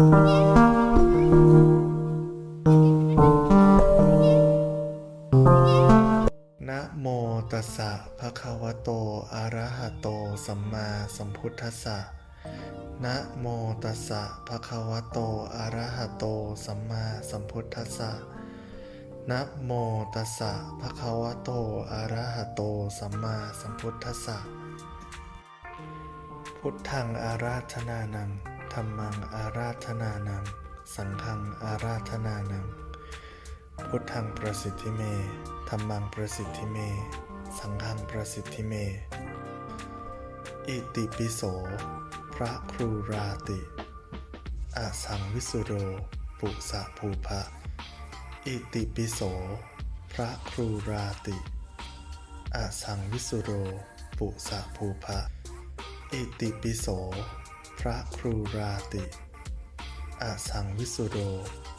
นะโมตัสสะภะคะวะโต อะระหะโต สัมมาสัมพุทธัสสะ นะโมตัสสะภะคะวะโต อะระหะโต สัมมาสัมพุทธัสสะ นะโมตัสสะภะคะวะโต อะระหะโต สัมมาสัมพุทธัสสะ พุทธังอาราธนานัง ธรรมังอาราธนานัง สังฆังอาราธนานัง พุทธังประสิทธิเม ธรรมังประสิทธิเม สังฆังประสิทธิเม อิติปิโส พระครูราติ อาสังวิสุโร ปุสะภูภะ อิติปิโส พระครูราติอาสังวิสุโร ปุสะภูภะ อิติปิโส พระครูราติอสังวิสุโร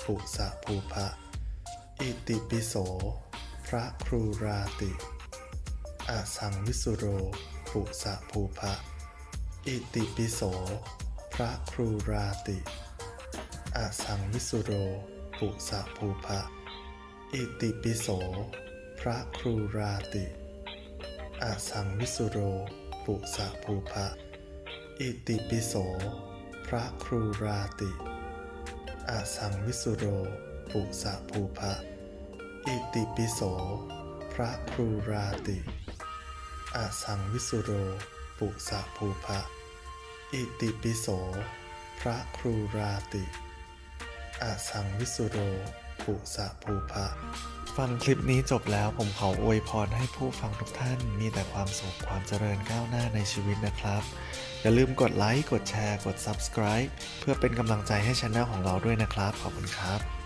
ปุสะภูภะอิติปิโส พระครูราติอสังวิสุโรปุสะภูภะอิติปิโส พระครูราติอสังวิสุโรปุสะภูภะอิติปิโส พระครูราติอสังวิสุโรปุสะภูภะ อิติปิโส พระครูราติอาสังวิสุโร ปุสะภูภะอิติปิโส พระครูราติอาสังวิสุโร ปุสะภูภะอิติปิโส พระครูราติอาสังวิสุโร ปุสะภูภะ ฟังคลิปนี้จบแล้วผมขออวยพรให้ผู้ฟังทุกท่านมีแต่ความสุขความเจริญก้าวหน้าในชีวิตนะครับ อย่าลืมกดไลค์กดแชร์ กด Subscribe เพื่อเป็นกำลังใจให้ช anel ของเราด้วยนะครับ ขอบคุณครับ